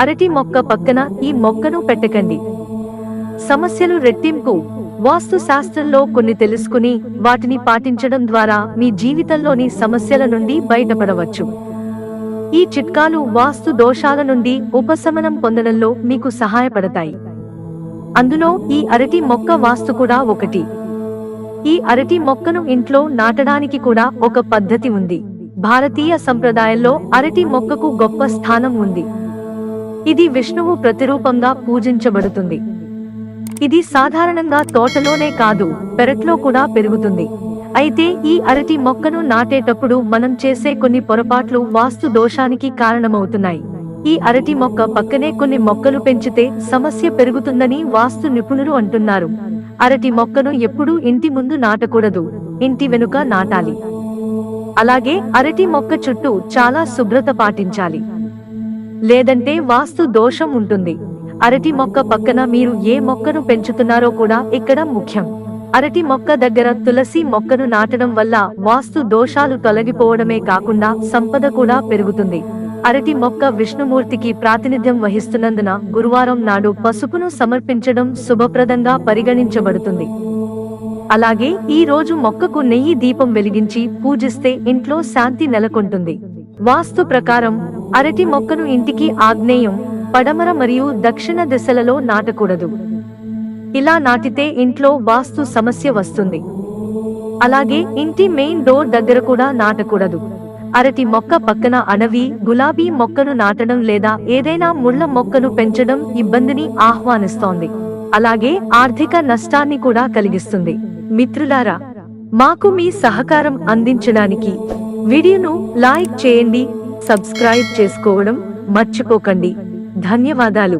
అరటి మొక్క పక్కన ఈ మొక్కను పెట్టకండి. సమస్యలు రెట్టింపు. వాస్తు శాస్త్రంలో కొన్ని తెలుసుకుని వాటిని పాటించడం ద్వారా మీ జీవితంలోని సమస్యల నుండి బయటపడవచ్చు. ఈ చిట్కాలు వాస్తు దోషాల నుండి ఉపశమనం పొందడంలో మీకు సహాయపడతాయి. అందులో ఈ అరటి మొక్క వాస్తు కూడా ఒకటి. ఈ అరటి మొక్కను ఇంట్లో నాటడానికి కూడా ఒక పద్ధతి ఉంది. భారతీయ సంప్రదాయంలో అరటి మొక్కకు గొప్ప స్థానం ఉంది. ఇది విష్ణువు ప్రతిరూపంగా పూజించబడుతుంది. ఇది సాధారణంగా తోటలోనే కాదు పెరట్లో కూడా పెరుగుతుంది. అయితే ఈ అరటి మొక్కను నాటేటప్పుడు మనం చేసే కొన్ని పొరపాట్లు వాస్తు దోషానికి కారణమవుతున్నాయి. ఈ అరటి మొక్క పక్కనే కొన్ని మొక్కలు పెంచితే సమస్య పెరుగుతుందని వాస్తు నిపుణులు అంటున్నారు. అరటి మొక్కను ఎప్పుడూ ఇంటి ముందు నాటకూడదు ఇంటి వెనుక నాటాలి. అలాగే అరటి మొక్క చుట్టూ చాలా శుభ్రత పాటించాలి. లేదంటే వాస్తు దోషం ఉంటుంది. అరటి మొక్క పక్కన మీరు ఏ మొక్కను పెంచుతున్నారో కూడా ఇక్కడ ముఖ్యం. అరటి మొక్క దగ్గర తులసి మొక్కను నాటడం వల్ల వాస్తు దోషాలు తొలగిపోవడమే కాకుండా సంపద కూడా పెరుగుతుంది. అరటి మొక్క విష్ణుమూర్తికి ప్రాతినిధ్యం వహిస్తున్నందున గురువారం నాడు పసుపును సమర్పించడం శుభప్రదంగా పరిగణించబడుతుంది. అలాగే ఈ రోజు మొక్కకు నెయ్యి దీపం వెలిగించి పూజిస్తే ఇంట్లో శాంతి నెలకొంటుంది. వాస్తు ప్రకారం అరటి మొక్కను ఇంటికి ఆగ్నేయం పడమర మరియు దక్షిణ దిశలలో నాటకూడదు. ఇలా నాటితే ఇంట్లో వాస్తు సమస్య వస్తుంది. అలాగే ఇంటి మెయిన్ డోర్ దగ్గర కూడా నాటకూడదు. అరటి మొక్క పక్కన అడవి గులాబీ మొక్కను నాటడం లేదా ఏదైనా ముళ్ళ మొక్కను పెంచడం ఇబ్బందిని ఆహ్వానిస్తోంది. అలాగే ఆర్థిక నష్టాన్ని కూడా కలిగిస్తుంది. మిత్రులారా మాకు మీ సహకారం అందించడానికి వీడియోను లైక్ చేయండి సబ్స్క్రైబ్ చేసుకోవడం మర్చిపోకండి. ధన్యవాదాలు.